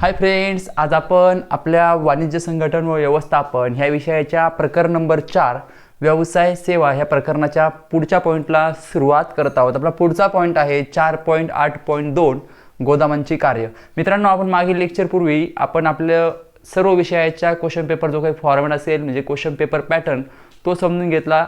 Hi friends आज आपण आपल्या वाणिज्य संघटन व व्यवस्थापन ह्या विषयाच्या प्रकरण नंबर चार व्यवसाय सेवा ह्या प्रकरणाच्या पुढच्या पॉईंटला सुरुवात करत आहोत. आपला पुढचा पॉईंट आहे चार पॉईंट आठ पॉईंट दोन गोदामांची कार्य. मित्रांनो आपण मागील लेक्चरपूर्वी आपण आपल्या सर्व विषयाच्या क्वेश्चन पेपर जो काही फॉर्मॅट असेल म्हणजे क्वेश्चन पेपर पॅटर्न तो समजून घेतला.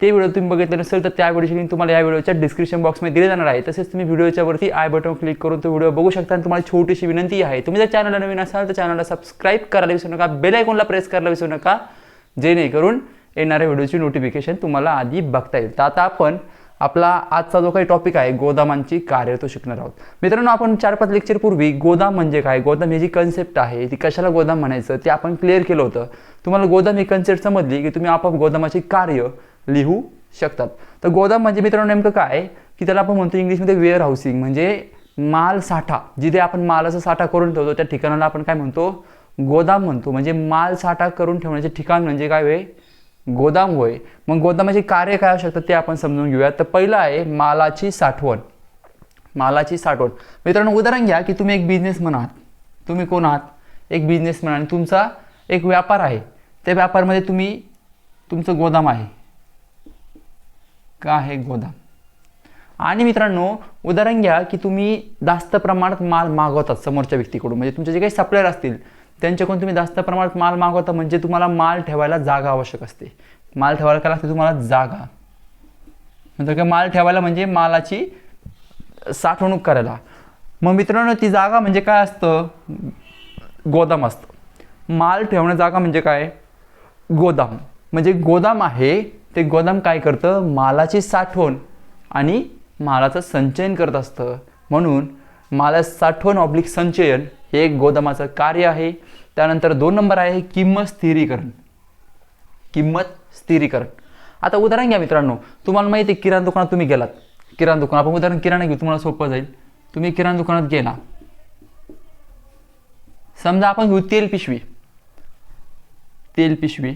ते व्हिडिओ तुम्ही बघितले नसेल तर त्या व्हिडिओची लिंक तुम्हाला या व्हिडिओच्या डिस्क्रिप्शन बॉक्समध्ये दिली जाणार आहे. तसेच तुम्ही व्हिडिओच्या वरती आय बटन क्लिक करून तो व्हिडिओ बघू शकता. आणि तुम्हाला छोटीशी विनंती आहे तुम्ही जर चॅनलला नवीन असाल तर चॅनलला सबस्क्राईब करायला विसरू नका. बेल आयकॉनला प्रेस करायला विसरू नका. जेणेकरून येणाऱ्या व्हिडिओची नोटिफिकेशन तुम्हाला आधी बघता येईल. तर आता आपण आपला आजचा जो काही टॉपिक आहे गोदामांची कार्य तो शिकणार आहोत. मित्रांनो आपण चार पाच लेक्चर पूर्वी गोदाम म्हणजे काय? गोदाम ही जी कन्सेप्ट आहे ती कशाला गोदाम म्हणायचं? ते आपण क्लिअर केलं होतं. तुम्हाला गोदाम ही कन्सेप्ट समजली की तुम्ही आपोआप गोदामाची कार्य लिहू शकतात. तर गोदाम म्हणजे मित्रांनो नेमकं काय? की त्याला आपण म्हणतो इंग्लिशमध्ये वेअर हाऊसिंग म्हणजे माल साठा जिथे आपण मालाचा साठा करून ठेवतो त्या ठिकाणाला आपण काय म्हणतो? गोदाम म्हणतो. म्हणजे माल साठा करून ठेवण्याचे ठिकाण म्हणजे काय होय? गोदाम होय. मग गोदामाचे कार्य काय असू शकतात ते आपण समजून घेऊया. तर पहिलं आहे मालाची साठवण. मालाची साठवण. मित्रांनो उदाहरण घ्या की तुम्ही एक बिझनेसमन आहात. तुम्ही कोण आहात? एक बिझनेसमन आणि तुमचा एक व्यापार आहे. त्या व्यापारमध्ये तुम्ही तुमचं गोदाम आहे. का आहे गोदाम? आणि मित्रांनो उदाहरण घ्या की तुम्ही जास्त प्रमाणात माल मागवतात समोरच्या व्यक्तीकडून. म्हणजे तुमचे जे काही सप्लायर असतील त्यांच्याकडून तुम्ही जास्त प्रमाणात माल मागवता म्हणजे तुम्हाला माल ठेवायला जागा आवश्यक असते. माल ठेवायला काय लागते? तुम्हाला जागा. नंतर काय? माल ठेवायला म्हणजे मालाची साठवणूक करायला. मग मित्रांनो ती जागा म्हणजे काय असतं? गोदाम असतं. माल ठेवणं जागा म्हणजे काय? गोदाम. म्हणजे गोदाम आहे ते गोदाम काय करतं? मालाची साठवण आणि मालाचं संचयन करत असतं. म्हणून माला साठवण ऑब्लिक संचयन हे एक गोदामाचं कार्य आहे. त्यानंतर दोन नंबर आहे किंमत स्थिरीकरण. किंमत स्थिरीकरण. आता उदाहरण घ्या मित्रांनो. तुम्हाला माहिती आहे किराणा दुकानात तुम्ही गेलात. किराणा दुकान आपण उदाहरण किराणा घेऊ तुम्हाला सोपं जाईल. तुम्ही किराणा दुकानात गेला. समजा आपण घेऊ तेल पिशवी. तेल पिशवी.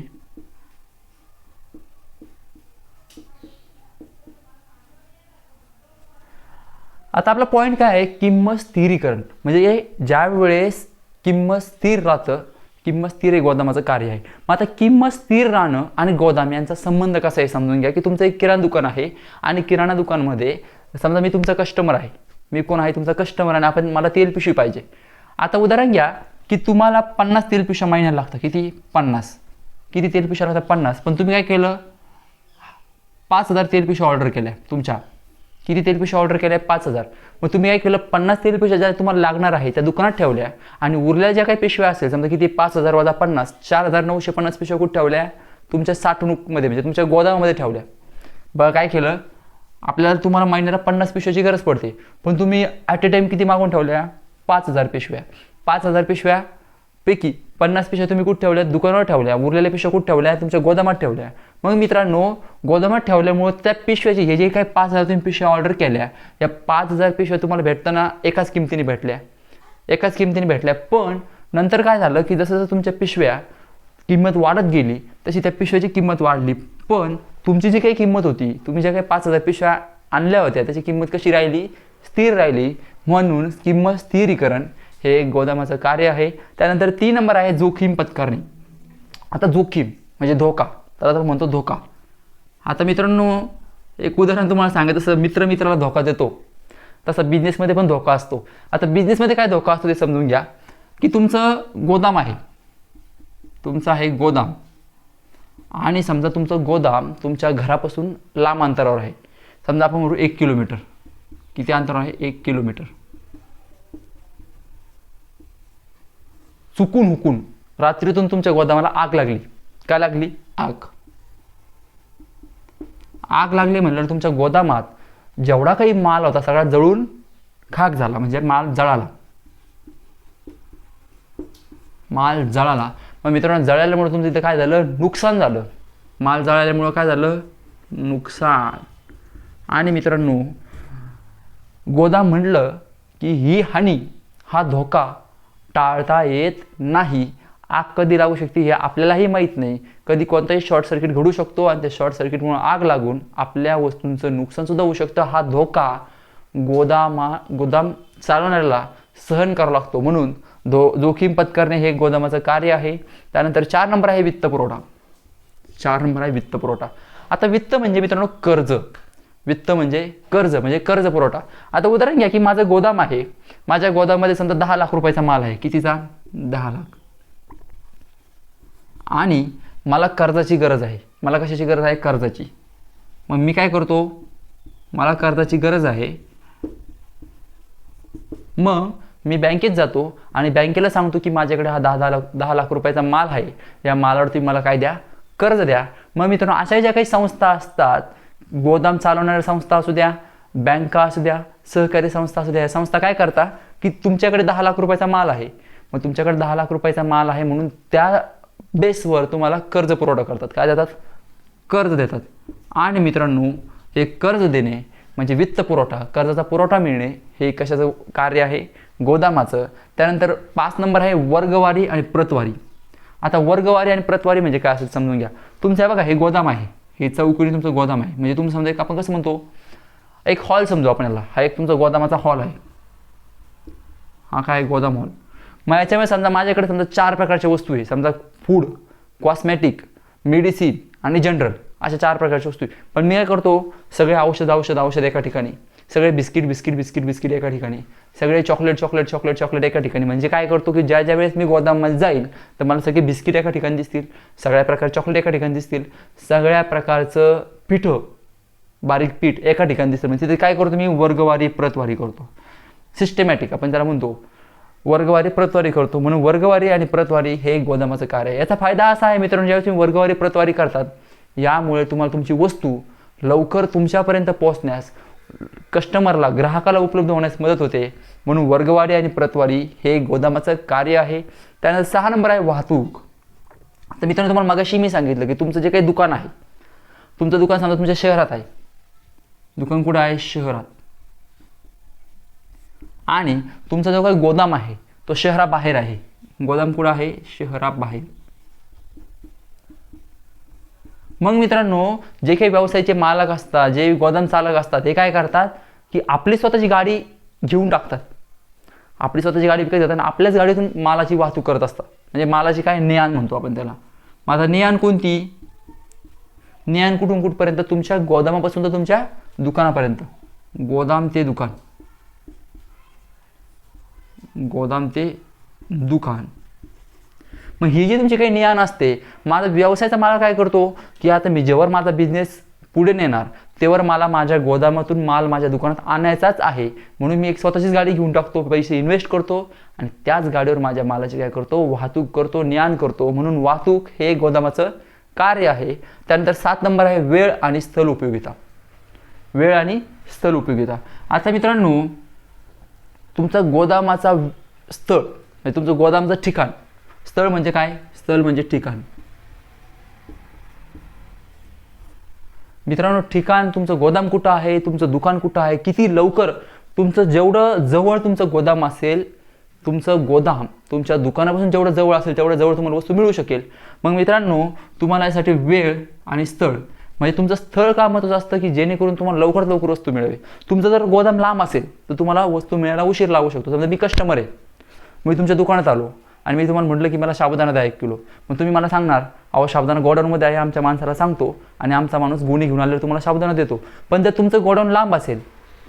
आता आपला पॉईंट काय आहे? किंमत स्थिरीकरण. म्हणजे हे ज्या वेळेस किंमत स्थिर राहतं किंमत स्थिर हे गोदामाचं कार्य आहे. मग आता किंमत स्थिर राहणं आणि गोदाम यांचा संबंध कसा आहे समजून घ्या की तुमचं एक किराणा दुकान आहे आणि किराणा दुकानमध्ये समजा मी तुमचा कस्टमर आहे. मी कोण आहे? तुमचा कस्टमर आणि आपण मला तेल पिशवी पाहिजे. आता उदाहरण घ्या की तुम्हाला पन्नास तेल पिशव्या महिन्याला लागतं किती? पन्नास. किती तेल पिशव्या लागतात? पन्नास. पण तुम्ही काय केलं? पाच हजार तेल पिशव्या ऑर्डर केल्या तुमच्या. किती तेल ऑर्डर केल्या? पाच हजार. मग तुम्ही काय केलं? पन्नास तेल ज्या तुम्हाला लागणार आहे त्या दुकानात ठेवल्या आणि उरल्या ज्या काही पिशव्या असेल समजा किती पाच हजार वजा पन्नास चार हजार नऊशे पन्नास पिशव्या कुठे ठेवल्या? तुमच्या साठवणूकमध्ये म्हणजे तुमच्या गोदामामध्ये ठेवल्या. बघा काय केलं? आपल्याला तुम्हाला महिन्याला पन्नास पिशव्याची गरज पडते. पण तुम्ही ॲट ए टाईम किती मागून ठेवल्या? पाच हजार पिशव्या. पाच हजार पिशव्या पैकी पन्नास पिशव्या तुम्ही कुठे ठेवल्या? दुकानावर ठेवल्या. उरलेल्या पिशव्या कुठे ठेवल्या? तुमच्या गोदामात ठेवल्या. मग मित्रांनो गोदामात ठेवल्यामुळं त्या पिशव्याची हे जे काही पाच हजार तुम्ही पिशव्या ऑर्डर केल्या या पाच हजार पिशव्या तुम्हाला भेटताना एकाच किमतीने भेटल्या. एकाच किमतीने भेटल्या. पण नंतर काय झालं की जसं जसं तुमच्या पिशव्या किंमत वाढत गेली तशी त्या पिशव्याची किंमत वाढली. पण तुमची जी काही किंमत होती तुम्ही ज्या काही पाच हजार पिशव्या आणल्या होत्या त्याची किंमत कशी राहिली? स्थिर राहिली. म्हणून किंमत स्थिरीकरण हे एक गोदामाचं कार्य आहे. त्यानंतर तीन नंबर आहे जोखीम पत्करणे. आता जोखीम म्हणजे धोका. त्याला तर म्हणतो धोका. आता मित्रांनो एक उदाहरण तुम्हाला सांगितलं तसं मित्र मित्राला धोका देतो. तसं बिझनेसमध्ये पण धोका असतो. आता बिझनेसमध्ये काय धोका असतो ते समजून घ्या. की तुमचं गोदाम आहे. तुमचं आहे गोदाम. आणि समजा तुमचं गोदाम तुमच्या घरापासून लांब अंतरावर आहे. समजा आपण म्हणू एक किलोमीटर. किती अंतरावर आहे? एक किलोमीटर. चुकून हुकून रात्रीतून तुमच्या गोदामाला आग लागली. काय लागली? आग. आग लागली म्हटल्यावर तुमच्या गोदामात जेवढा काही माल होता सगळा जळून खाक झाला म्हणजे माल जळाला. माल जळाला. मग मित्रांनो जळाल्यामुळे तुमचं इथं काय झालं? नुकसान झालं. माल जळाल्यामुळं काय झालं? नुकसान. आणि मित्रांनो गोदाम म्हटलं की ही हानी हा धोका टाळता येत नाही. आग कधी लागू शकते हे आपल्यालाही माहीत नाही. कधी कोणताही शॉर्ट सर्किट घडू शकतो आणि त्या शॉर्ट सर्किटमुळे आग लागून आपल्या वस्तूंचं नुकसानसुद्धा होऊ शकतं. हा धोका गोदामा गोदाम चालवणाऱ्याला सहन करावा लागतो. म्हणून दो जोखीम पत्करणे हे गोदामाचं कार्य आहे. त्यानंतर चार नंबर आहे वित्तपुरवठा चार नंबर आहे वित्तपुरवठा आता वित्त म्हणजे मित्रांनो कर्ज. वित्त म्हणजे कर्ज म्हणजे कर्ज पुरवठा. आता उदाहरण घ्या की माझं गोदाम आहे. माझ्या गोदामामध्ये समजा दहा लाख रुपयाचा माल आहे. कितीचा? दहा लाख. आणि मला कर्जाची गरज आहे. मला कशाची गरज आहे? कर्जाची. मग मी काय करतो? मला कर्जाची गरज आहे. मग मी बँकेत जातो आणि बँकेला सांगतो की माझ्याकडे हा दहा दहा लाख दहा लाख रुपयाचा माल आहे. या मालावर तुम्ही मला काय द्या? कर्ज द्या. मग मित्रांनो अशा ज्या काही संस्था असतात गोदाम चालवणाऱ्या संस्था असू द्या बँका असू द्या सहकारी संस्था असू द्या या संस्था काय करता? की तुमच्याकडे दहा लाख रुपयाचा माल आहे. मग तुमच्याकडे दहा लाख रुपयाचा माल आहे म्हणून त्या बेसवर तुम्हाला कर्ज पुरवठा करतात. काय देतात? कर्ज देतात. आणि मित्रांनो हे कर्ज देणे म्हणजे वित्त पुरवठा कर्जाचा पुरवठा मिळणे हे कशाचं कार्य आहे? गोदामाचं. त्यानंतर पाच नंबर आहे वर्गवारी आणि प्रतवारी. आता वर्गवारी आणि प्रतवारी म्हणजे काय असेल समजून घ्या. तुमचं बघा हे गोदाम आहे. हे चौकडी तुमचं गोदाम आहे. म्हणजे तुम्ही समजा एक आपण कसं म्हणतो एक हॉल समजू आपण याला. हा एक तुमचा गोदामाचा हॉल आहे. हा काय गोदाम हॉल? मग याच्यामुळे समजा माझ्याकडे समजा चार प्रकारच्या वस्तू आहे. समजा फूड कॉस्मॅटिक मेडिसिन आणि जनरल अशा चार प्रकारच्या वस्तू आहे. पण मी काय करतो सगळे औषध औषध औषध एका ठिकाणी. सगळे बिस्किट बिस्किट बिस्किट बिस्किट एका ठिकाणी. सगळे चॉकलेट चॉकलेट चॉकलेट चॉकलेट एका ठिकाणी. म्हणजे काय करतो की ज्या ज्या वेळेस मी गोदाममध्ये जाईल तर मला सगळे बिस्किट एका ठिकाणी दिसतील सगळ्या प्रकारचे चॉकलेट एका ठिकाणी दिसतील सगळ्या प्रकारचं पिठं बारीक पीठ एका ठिकाणी दिसतं. म्हणजे तिथे काय करतो मी? वर्गवारी प्रतवारी करतो. सिस्टमॅटिक आपण त्याला म्हणतो. वर्गवारी प्रतवारी करतो म्हणून वर्गवारी आणि प्रतवारी हे गोदामाचं कार्य आहे. याचा फायदा असा आहे मित्रांनो ज्यावेळेस तुम्ही वर्गवारी प्रतवारी करतात यामुळे तुम्हाला तुमची वस्तू लवकर तुमच्यापर्यंत पोहोचण्यास कस्टमरला ग्राहकाला उपलब्ध होण्यास मदत होते. म्हणून वर्गवारी आणि प्रतवारी हे गोदामाचं कार्य आहे. त्यानंतर सहा नंबर आहे वाहतूक. तर मित्रांनो तुम्हाला मगाशी मी सांगितलं की तुमचं जे काही दुकान आहे तुमचं दुकान समजा तुमच्या शहरात आहे. दुकान कुठं आहे? शहरात. आणि तुमचा जो काही गोदाम आहे तो शहराबाहेर आहे. गोदाम कुठं आहे? शहराबाहेर. मग मित्रांनो जे काही व्यवसायाचे मालक असतात जे गोदाम चालक असतात ते काय करतात? की आपली स्वतःची गाडी घेऊन टाकतात. आपली स्वतःची गाडी विकत जातात आणि आपल्याच गाडीतून मालाची वाहतूक करत असतात. म्हणजे मालाची काय नेआण म्हणतो आपण त्याला. माझा नेआण कोणती? नेआण कुठून कुठपर्यंत? तुमच्या गोदामापासून तर तुमच्या दुकानापर्यंत. गोदाम ते दुकान. गोदाम ते दुकान. मग ही जी तुमची काही ज्ञान असते माझा व्यवसायाचा मला काय करतो की आता मी जेव्हा माझा बिझनेस पुढे नेणार तेव्हा मला माझ्या गोदामातून माल माझ्या दुकानात आणायचाच आहे. म्हणून मी एक स्वतःचीच गाडी घेऊन टाकतो पैसे इन्व्हेस्ट करतो आणि त्याच गाडीवर माझ्या मालाची काय करतो वाहतूक करतो ज्ञान करतो. म्हणून वाहतूक हे गोदामाचं कार्य आहे. त्यानंतर सात नंबर आहे वेळ आणि स्थल उपयोगिता. वेळ आणि स्थल उपयोगिता. आता मित्रांनो तुमचा गोदामाचा स्थळ म्हणजे तुमचं गोदामचं ठिकाण. स्थळ म्हणजे काय? स्थळ म्हणजे ठिकाण. मित्रांनो ठिकाण तुमचं गोदाम कुठं आहे? तुमचं दुकान कुठं आहे? किती लवकर तुमचं जेवढं जवळ तुमचं गोदाम असेल तुमचं गोदाम तुमच्या दुकानापासून जेवढं जवळ असेल तेवढं जवळ तुम्हाला वस्तू मिळू शकेल. मग मित्रांनो तुम्हाला यासाठी वेळ आणि स्थळ म्हणजे तुमचं स्थळ का महत्त्वाचं असतं की जेणेकरून तुम्हाला लवकरात लवकर वस्तू मिळावी? तुमचं जर गोदाम लांब असेल तर तुम्हाला वस्तू मिळायला उशीर लागू शकतो. समजा मी कस्टमर आहे. मी तुमच्या दुकानात आलो आणि मी तुम्हाला म्हटलं की मला साबुदाणा द्या एक किलो. मग तुम्ही मला सांगणार अहो साबुदाणा गोडाऊनमध्ये आहे आमच्या माणसाला सांगतो आणि आमचा माणूस गुन्हे घेऊन आल्यावर तुम्हाला साबुदाणा देतो. पण जर तुमचं गोडाऊन लांब असेल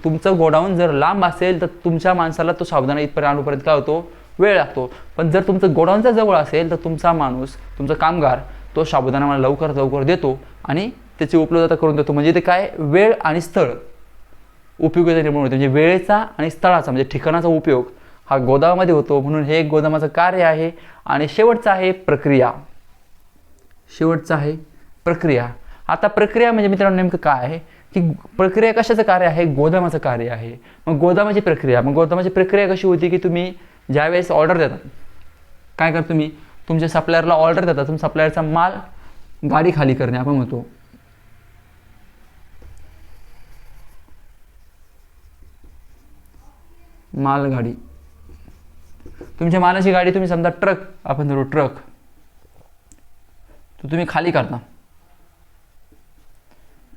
तुमचं गोडाऊन जर लांब असेल तर तुमच्या माणसाला तो साबुदाणा इथपर्यंत आणूपर्यंत काय होतो वेळ लागतो. पण जर तुमचं गोडाऊनचा जवळ असेल तर तुमचा माणूस तुमचा कामगार तो साबुदाणा मला लवकर लवकर देतो आणि त्याची उपलब्धता करून देतो. म्हणजे ते काय? वेळ आणि स्थळ उपयोगिता निर्माण होते. म्हणजे वेळेचा आणि स्थळाचा म्हणजे ठिकाणाचा उपयोग हा गोदामामध्ये होतो. म्हणून हे एक गोदामाचं कार्य आहे आणि शेवटचं आहे प्रक्रिया. शेवटचं आहे प्रक्रिया. आता प्रक्रिया म्हणजे मित्रांनो नेमकं काय आहे? की प्रक्रिया कशाचं कार्य आहे? गोदामाचं कार्य आहे. मग गोदामाची प्रक्रिया. मग गोदामाची प्रक्रिया कशी होती की तुम्ही ज्यावेळेस ऑर्डर देतात काय करता तुम्ही? तुमच्या सप्लायरला ऑर्डर देता. तुम सप्लायरचा माल गाडी खाली करणे आपण म्हणतो. मालगाडी. तुमच्या मालाची गाडी तुम्ही समजा ट्रक आपण धरू ट्रक. तो तुम्ही खाली करता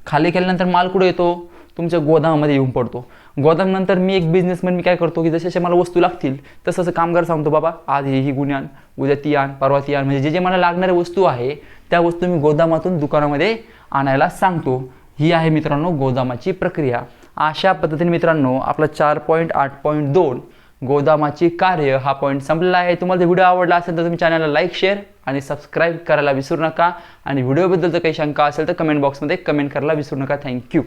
खाली केल्यानंतर माल कुठे येतो? तुमच्या गोदामामध्ये येऊन पडतो. गोदामनंतर मी एक बिझनेसमॅन मी काय करतो की जसे जसे मला वस्तू लागतील तसं असं कामगार सांगतो बाबा आज ही ही गुन्हे आण उद्या ती आण परवा ती आण. म्हणजे जे जे मला लागणाऱ्या वस्तू आहे त्या वस्तू मी गोदामातून दुकानामध्ये आणायला सांगतो. ही आहे मित्रांनो गोदामाची प्रक्रिया. अशा पद्धतीने मित्रांनो आपला चार पॉईंट आठ पॉईंट दोन गोदामाची कार्य हा पॉईंट संपलेला आहे. तुम्हाला जर व्हिडिओ आवडला असेल तर तुम्ही चॅनलला लाईक शेअर आणि सबस्क्राईब करायला विसरू नका. आणि व्हिडिओबद्दल जर काही शंका असेल तर कमेंट बॉक्समध्ये कमेंट करायला विसरू नका. थँक्यू